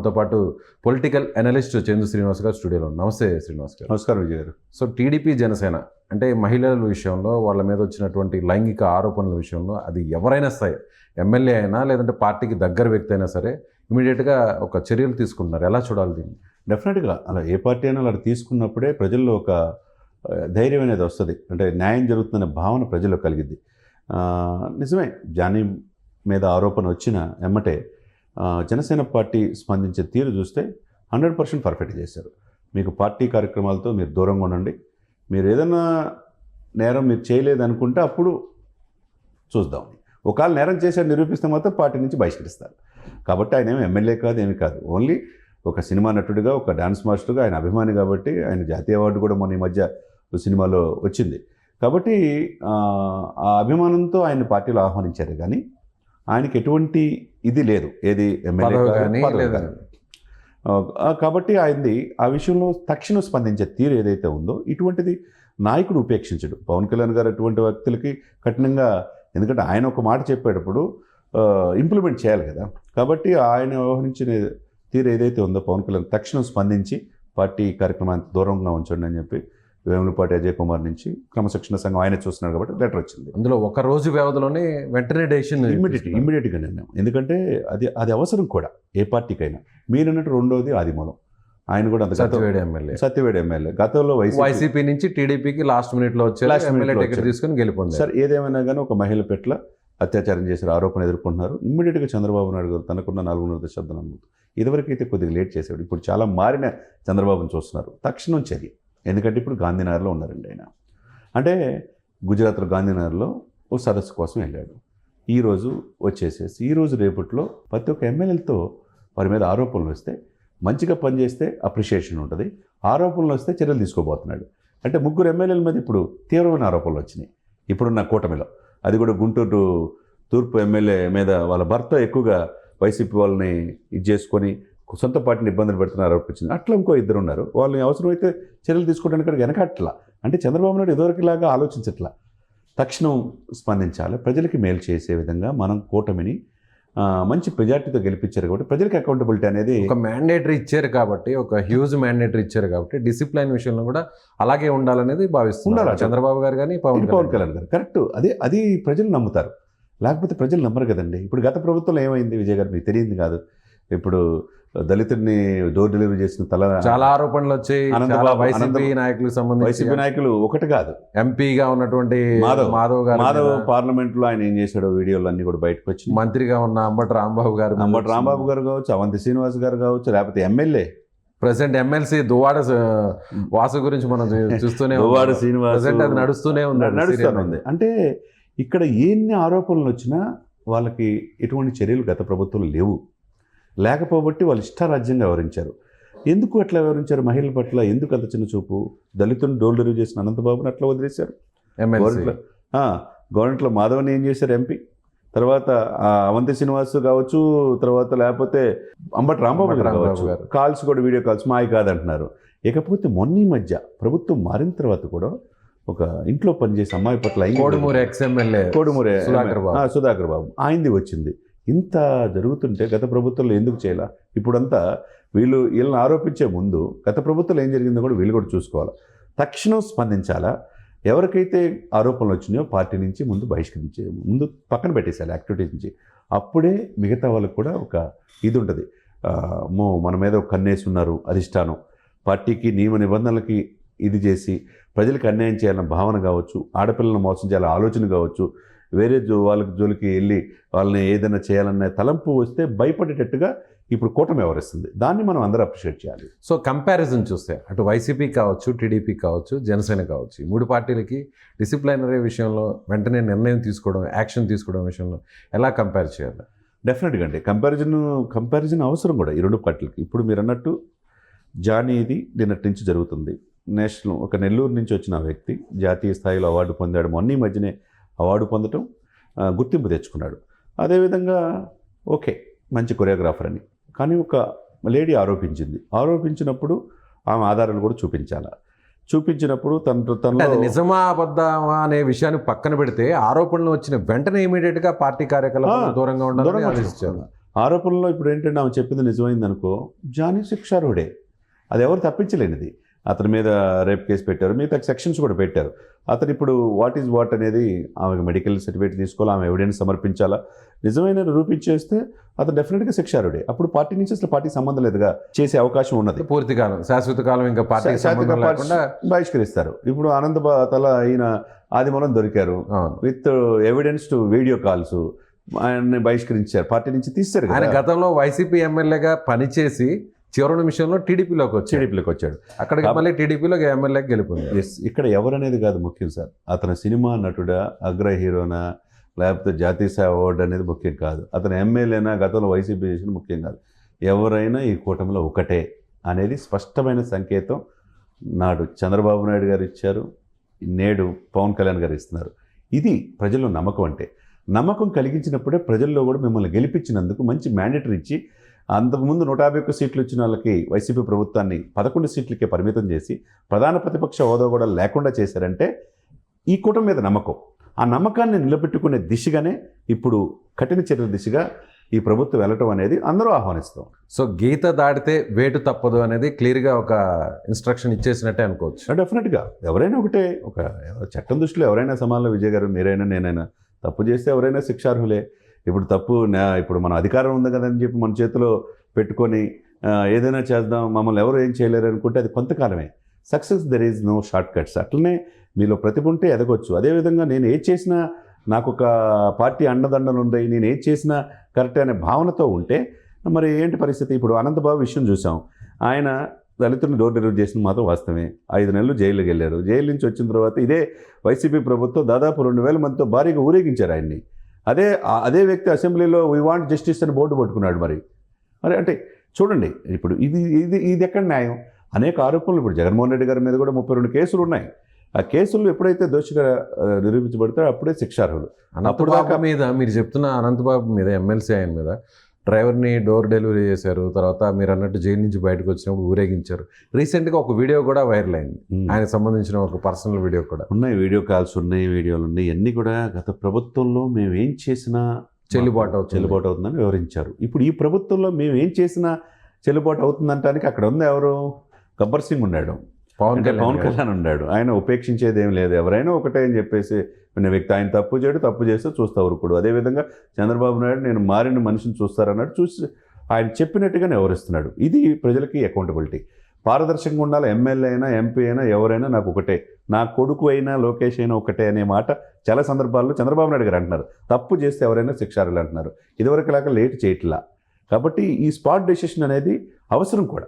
మనతో పాటు political analyst Chandu Srinivas గారు స్టూడియోలో. నమస్తే శ్రీనివాస్ గారు. నమస్కారం విజయ్ గారు. సో టీడీపీ జనసేన అంటే మహిళల విషయంలో వాళ్ళ మీద వచ్చినటువంటి లైంగిక ఆరోపణల విషయంలో అది ఎవరైనా సరే ఎమ్మెల్యే అయినా లేదంటే పార్టీకి దగ్గర వ్యక్తి అయినా సరే ఇమీడియట్గా ఒక చర్యలు తీసుకుంటున్నారు. ఎలా చూడాలి దీన్ని? డెఫినెట్గా అలా ఏ పార్టీ అయినా అలా తీసుకున్నప్పుడే ప్రజల్లో ఒక ధైర్యం అనేది వస్తుంది. అంటే న్యాయం జరుగుతుందనే భావన ప్రజల్లో కలిగిద్ది. ఆ, నిజమే జానీ మీద ఆరోపణ వచ్చిన ఎమ్మటే జనసేన పార్టీ స్పందించే తీరు చూస్తే హండ్రెడ్ పర్సెంట్ పర్ఫెక్ట్ చేశారు. మీకు పార్టీ కార్యక్రమాలతో మీరు దూరంగా ఉండండి. మీరు ఏదైనా నేరం మీరు చేయలేదు అనుకుంటే అప్పుడు చూద్దాం. ఒకవేళ నేరం చేశారు నిరూపిస్తే మాత్రం పార్టీ నుంచి బహిష్కరిస్తారు. కాబట్టి ఆయన ఏమి ఎమ్మెల్యే కాదు ఏమి కాదు. ఓన్లీ ఒక సినిమా నటుడిగా ఒక డాన్స్ మాస్టర్గా ఆయన అభిమాని కాబట్టి ఆయన జాతీయ అవార్డు కూడా మొన్న ఈ మధ్య సినిమాలో వచ్చింది. కాబట్టి ఆ అభిమానంతో ఆయన పార్టీలో ఆహ్వానించారు. కానీ ఆయనకి ఎటువంటి ఇది లేదు. ఏది కాబట్టి ఆయనది ఆ విషయంలో తక్షణం స్పందించే తీరు ఏదైతే ఉందో ఇటువంటిది నాయకుడు ఉపేక్షించడు. పవన్ కళ్యాణ్ గారు అటువంటి వ్యక్తులకి కఠినంగా ఎందుకంటే ఆయన ఒక మాట చెప్పేటప్పుడు ఇంప్లిమెంట్ చేయాలి కదా. కాబట్టి ఆయన వ్యవహరించిన తీరు ఏదైతే ఉందో పవన్ కళ్యాణ్ తక్షణం స్పందించి పార్టీ కార్యక్రమానికి దూరంగా ఉంచండి అని చెప్పి వేములపాటి అజయ్ కుమార్ నుంచి క్రమశిక్షణ సంఘం ఆయన చూస్తున్నారు కాబట్టి లెటర్ వచ్చింది. అందులో ఒక రోజు వ్యవధిలోనే వెంటనే డెసిషన్ ఇమ్మీడియట్ ఇమ్మీడియట్గా నిర్ణయం. ఎందుకంటే అది అది అవసరం కూడా ఏ పార్టీకైనా. మీరన్నట్టు రెండోది ఆదిమూలం. ఆయన కూడా అంత సత్యవేడి ఎమ్మెల్యే. సత్యవేడు ఎమ్మెల్యే. గతంలో వైసీపీ నుంచి టీడీపీకి లాస్ట్ మినిట్లో వచ్చారు. Minute MLA ticket. తీసుకుని గెలిపొందారు. సార్ ఏదేమైనా కానీ ఒక మహిళ పెట్ల అత్యాచారం చేసిన ఆరోపణ ఎదుర్కొంటున్నారు. ఇమ్మీడియట్గా చంద్రబాబు నాయుడు గారు తనకున్న నాలుగున్నర దశాబ్దం నమ్ముతూ ఇదివరకైతే కొద్దిగా లేట్ చేసేవాడు. ఇప్పుడు చాలా మారిన చంద్రబాబును చూస్తున్నారు. తక్షణం చర్య. ఎందుకంటే ఇప్పుడు గాంధీనగర్లో ఉన్నారండి ఆయన. అంటే గుజరాత్లో గాంధీనగర్లో ఓ సదస్సు కోసం వెళ్ళాడు. ఈరోజు వచ్చేసేసి ఈరోజు రేపట్లో ప్రతి ఒక్క ఎమ్మెల్యేలతో వారి మీద ఆరోపణలు వస్తే మంచిగా పనిచేస్తే అప్రిషియేషన్ ఉంటుంది. ఆరోపణలు వస్తే చర్యలు తీసుకోబోతున్నాడు. అంటే ముగ్గురు ఎమ్మెల్యేల మీద ఇప్పుడు తీవ్రమైన ఆరోపణలు వచ్చినాయి. ఇప్పుడున్న కూటమిలో. అది కూడా గుంటూరు తూర్పు ఎమ్మెల్యే మీద వాళ్ళ భర్త ఎక్కువగా వైసీపీ వాళ్ళని ఇది చేసుకొని సొంత పార్టీని ఇబ్బందులు పెడుతున్న ఆరోపించింది అట్లా ఇంకో ఇద్దరు ఉన్నారు. వాళ్ళని అవసరమైతే చర్యలు తీసుకోవడానికి అక్కడికి వెనకట్లా. అంటే చంద్రబాబు నాయుడు ఇదివరకులాగా ఆలోచించట్లా. తక్షణం స్పందించాలి. ప్రజలకి మేలు చేసే విధంగా మనం కూటమిని మంచి మెజార్టీతో గెలిపించారు కాబట్టి ప్రజలకి అకౌంటబిలిటీ అనేది ఒక మ్యాండేటరీ ఇచ్చారు కాబట్టి ఒక హ్యూజ్ మ్యాండేటరీ ఇచ్చారు కాబట్టి డిసిప్లైన్ విషయంలో కూడా అలాగే ఉండాలనేది భావిస్తున్నారు. చంద్రబాబు గారు కానీ పవన్ పవన్ కళ్యాణ్ గారు. కరెక్ట్ అదే అది ప్రజలు నమ్ముతారు. లేకపోతే ప్రజలు నమ్మరు కదండి. ఇప్పుడు గత ప్రభుత్వంలో ఏమైంది విజయ్ గారు? మీకు తెలియదు కాదు. ఇప్పుడు దళితుడిని డోర్ డెలివరీ చేసిన తల చాలా ఆరోపణలు వచ్చాయి. వైసీపీ అనంతబాబు- నాయకులకు సంబంధించి వైసీపీ నాయకులు ఒకటి కాదు. ఎంపీగా ఉన్నటువంటి మాధవ్. మాధవ్ గారు మాధవ్ పార్లమెంట్లో ఆయన ఏం చేశాడో వీడియోలు అన్ని కూడా బయటకు వచ్చి మంత్రిగా ఉన్న అంబటి రాంబాబు గారు అంబటి రాంబాబు గారు కావచ్చు అవంతి శ్రీనివాస్ గారు కావచ్చు లేకపోతే MLA. Present MLC Duvvada Vasu గురించి మనం చూస్తూనే దువ్వాడ శ్రీనివాస్ అది నడుస్తూనే ఉంది నడుస్తూనే అంటే ఇక్కడ ఎన్ని ఆరోపణలు వచ్చినా వాళ్ళకి ఎటువంటి చర్యలు గత ప్రభుత్వంలో లేవు. లేకపోబట్టి వాళ్ళు ఇష్టారాజ్యంగా వ్యవహరించారు. ఎందుకు అట్లా వ్యవహరించారు మహిళల పట్ల? ఎందుకు అంత చిన్న చూపు? దళితులను డోల్ డెలివరీ చేసిన అనంతబాబుని అట్లా వదిలేశారు. గవర్నమెంట్లో మాధవని ఏం చేశారు ఎంపీ తర్వాత అవంతి శ్రీనివాస్ కావచ్చు తర్వాత లేకపోతే అంబటి రాంబాబు కావచ్చు. కాల్స్ కూడా వీడియో కాల్స్ మాయ కాదంటున్నారు. ఇకపోతే మొన్న మధ్య ప్రభుత్వం మారిన తర్వాత కూడా ఒక ఇంట్లో పనిచేసే అమ్మాయి పట్ల కోడుమూరి ఎక్స్ ఎమ్మెల్యే కోడుమూరి సుధాకర్ బాబు. ఆ, సుధాకర్ బాబు. ఆయనది వచ్చింది. ఇంత జరుగుతుంటే గత ప్రభుత్వంలో ఎందుకు చేయాల? ఇప్పుడంతా వీళ్ళు వీళ్ళని ఆరోపించే ముందు గత ప్రభుత్వంలో ఏం జరిగిందో కూడా వీళ్ళు కూడా చూసుకోవాలి. తక్షణం స్పందించాలా? ఎవరికైతే ఆరోపణలు వచ్చినాయో పార్టీ నుంచి ముందు బహిష్కరించే ముందు పక్కన పెట్టేసేయాలి యాక్టివిటీస్ నుంచి. అప్పుడే మిగతా వాళ్ళకు కూడా ఒక ఇది ఉంటుంది. మో మన మీద ఒక కన్నేసి ఉన్నారు అధిష్టానం. పార్టీకి నియమ నిబంధనలకి ఇది చేసి ప్రజలకు అన్యాయం చేయాలన్న భావన కావచ్చు ఆడపిల్లలను మోసం చేయాలన్న ఆలోచన కావచ్చు వేరే జో వాళ్ళకి జోలికి వెళ్ళి వాళ్ళని ఏదైనా చేయాలనే తలంపు వస్తే భయపడేటట్టుగా ఇప్పుడు కూటమి వ్యవహరిస్తుంది దాన్ని మనం అందరూ అప్రిషియేట్ చేయాలి. సో కంపారిజన్ చూస్తే అటు వైసీపీ కావచ్చు టీడీపీ కావచ్చు జనసేన కావచ్చు ఈ మూడు పార్టీలకి డిసిప్లైనరీ విషయంలో వెంటనే నిర్ణయం తీసుకోవడం యాక్షన్ తీసుకోవడం విషయంలో ఎలా కంపేర్ చేయాలి? డెఫినెట్గా అండి. కంపారిజన్ కంపారిజన్ అవసరం కూడా ఈ రెండు పార్టీలకి. ఇప్పుడు మీరు అన్నట్టు జానీ ఇది నిన్నటి నుంచి జరుగుతుంది. నేషనల్ ఒక నెల్లూరు నుంచి వచ్చిన వ్యక్తి జాతీయ స్థాయిలో అవార్డు పొందాడు. మొన్న ఈ మధ్యనే అవార్డు పొందటం గుర్తింపు తెచ్చుకున్నాడు. అదేవిధంగా ఓకే మంచి కొరియోగ్రాఫర్ అని. కానీ ఒక లేడీ ఆరోపించింది. ఆరోపించినప్పుడు ఆమె ఆధారాలు కూడా చూపించాలి. చూపించినప్పుడు తన అది నిజమా అబద్ధమా అనే విషయాన్ని పక్కన పెడితే ఆరోపణలు వచ్చిన వెంటనే ఇమీడియట్గా పార్టీ కార్యకలాపాలకు ఆ, దూరంగా ఉండాలని ఆరోపణలో ఇప్పుడు ఏంటంటే ఆమె చెప్పింది నిజమైంది అనుకో జానీ శిక్షార్హుడే. అది ఎవరు తప్పించలేనిది. అతని మీద రేప్ కేసు పెట్టారు. మిగతా సెక్షన్స్ కూడా పెట్టారు. అతను ఇప్పుడు వాట్ ఈజ్ వాట్ అనేది ఆమెకు మెడికల్ సర్టిఫికేట్ తీసుకోవాలి ఆమె ఎవిడెన్స్ సమర్పించాలా? నిజమైన రూపించేస్తే అతను డెఫినెట్గా శిక్షారుడే అప్పుడు పార్టీ నుంచి అసలు పార్టీ సంబంధం లేదుగా. చేసే అవకాశం ఉన్నది. పూర్తి కాలం. శాశ్వత కాలం ఇంకా పార్టీ బహిష్కరిస్తారు. ఇప్పుడు ఆనంద తల అయిన ఆదిమూలం దొరికారు. With evidence two video calls ఆయన్ని బహిష్కరించారు. పార్టీ నుంచి తీస్తారు ఆయన గతంలో వైసీపీ ఎమ్మెల్యేగా పనిచేసి చివరి నిమిషంలో టీడీపీలోకి వచ్చాడు. టీడీపీలోకి వచ్చాడు. అక్కడికి కాబ- మళ్ళీ టీడీపీలో ఎమ్మెల్యేకి ఎస్ ఇక్కడ ఎవరనేది కాదు ముఖ్యం సార్. అతను సినిమా నటుడా అగ్ర హీరోనా లేకపోతే జాతీయ స్థాయి అవార్డు అనేది ముఖ్యం కాదు. అతను ఎమ్మెల్యేనా గతంలో వైసీపీ చేసిన ముఖ్యం కాదు. ఎవరైనా ఈ కూటమిలో ఒకటే అనేది స్పష్టమైన సంకేతం నాడు చంద్రబాబు నాయుడు గారు ఇచ్చారు నేడు పవన్ కళ్యాణ్ గారు ఇస్తున్నారు. ఇది ప్రజల్లో నమ్మకం అంటే. నమ్మకం కలిగించినప్పుడే ప్రజల్లో కూడా మిమ్మల్ని గెలిపించినందుకు మంచి మ్యాండేటరీ ఇచ్చి అంతకుముందు నూట యాభై ఒక్క సీట్లు ఇచ్చిన వాళ్ళకి వైసీపీ ప్రభుత్వాన్ని పదకొండు సీట్లకే పరిమితం చేసి ప్రధాన ప్రతిపక్ష హోదా కూడా లేకుండా చేశారంటే ఈ కూటమి మీద నమ్మకం. ఆ నమ్మకాన్ని నిలబెట్టుకునే దిశగానే ఇప్పుడు కఠిన చర్యల దిశగా ఈ ప్రభుత్వం వెళ్ళటం అనేది అందరూ ఆహ్వానిస్తాం. సో గీత దాటితే వేటు తప్పదు అనేది క్లియర్గా ఒక ఇన్స్ట్రక్షన్ ఇచ్చేసినట్టే అనుకోవచ్చు. డెఫినెట్గా. ఎవరైనా ఒకటే ఒక చట్టం దృష్టిలో ఎవరైనా సమానంలో విజయ్ గారు మీరైనా నేనైనా తప్పు చేస్తే ఎవరైనా శిక్షార్హులే. ఇప్పుడు తప్పు ఇప్పుడు మన అధికారం ఉంది కదని చెప్పి మన చేతిలో పెట్టుకొని ఏదైనా చేద్దాం మమ్మల్ని ఎవరు ఏం చేయలేరు అనుకుంటే అది కొంతకాలమే. Success there is no short cuts అట్లనే మీలో ప్రతిభ ఉంటే ఎదగొచ్చు. అదేవిధంగా నేను ఏది చేసినా నాకు ఒక పార్టీ అండదండలు ఉన్నాయి నేను ఏది చేసినా కరెక్ట్ అనే భావనతో ఉంటే మరి ఏంటి పరిస్థితి? ఇప్పుడు అనంతబాబు విషయం చూసాం. ఆయన దళితుడిని డోర్ డెలివరీ చేసిన మాత్రం వాస్తవమే. ఐదు నెలలు జైలుకి వెళ్ళారు. జైలు నుంచి వచ్చిన తర్వాత ఇదే వైసీపీ ప్రభుత్వం దాదాపు రెండు వేల మందితో భారీగా ఊరేగించారు ఆయన్ని. అదే అదే వ్యక్తి అసెంబ్లీలో వీ వాంట్ జస్టిస్ అని బోర్డు పట్టుకున్నాడు మరి. మరి అంటే చూడండి ఇప్పుడు ఇది ఇది ఇది ఎక్కడ న్యాయం? అనేక ఆరోపణలు ఇప్పుడు జగన్మోహన్ రెడ్డి గారి మీద కూడా ముప్పై రెండు కేసులు ఉన్నాయి. ఆ కేసులు ఎప్పుడైతే దోషిగా నిరూపించబడతారో అప్పుడే శిక్షార్హులు. అప్పుడు మీద మీరు చెప్తున్న అనంతబాబు మీద ఎమ్మెల్సీ ఆయన మీద డ్రైవర్ని డోర్ డెలివరీ చేశారు. తర్వాత మీరు అన్నట్టు జైలు నుంచి బయటకు వచ్చినప్పుడు ఊరేగించారు. రీసెంట్గా ఒక వీడియో కూడా వైరల్ అయింది. ఆయనకు సంబంధించిన ఒక పర్సనల్ వీడియో కూడా. ఉన్నాయి వీడియో కాల్స్ ఉన్నాయి వీడియోలు ఉన్నాయి. ఇవన్నీ కూడా గత ప్రభుత్వంలో మేము ఏం చేసినా చెల్లుబాటు అవుతుంది. చెల్లుబాటు అవుతుందని వివరించారు. ఇప్పుడు ఈ ప్రభుత్వంలో మేము ఏం చేసినా చెల్లుబాటు అవుతుందంటానికి అక్కడ ఉంది ఎవరు? గబ్బర్ సింగ్ ఉన్నాడు. పవన్ పవన్ కళ్యాణ్ గారు. కళ్యాణ్ ఉన్నాడు. ఆయన ఉపేక్షించేది ఏం లేదు. ఎవరైనా ఒకటే అని చెప్పేసి ఉన్న వ్యక్తి ఆయన తప్పు చేయడు తప్పు చేస్తే చూస్తా ఊరుకోడు అదేవిధంగా చంద్రబాబు నాయుడు నేను మారిన మనిషిని చూస్తారన్నాడు చూసి ఆయన చెప్పినట్టుగానే వివరిస్తున్నాడు ఇది ప్రజలకి అకౌంటబిలిటీ పారదర్శకంగా ఉండాలి. ఎమ్మెల్యే అయినా ఎంపీ అయినా ఎవరైనా నాకు ఒకటే. నా కొడుకు అయినా లోకేష్ అయినా ఒకటే అనే మాట చాలా సందర్భాల్లో చంద్రబాబు నాయుడు గారు అంటున్నారు. తప్పు చేస్తే ఎవరైనా శిక్షారులు అంటున్నారు. ఇదివరకు లాగా లేట్ చేయట్లా. కాబట్టి ఈ స్పాట్ డెసిషన్ అనేది అవసరం కూడా.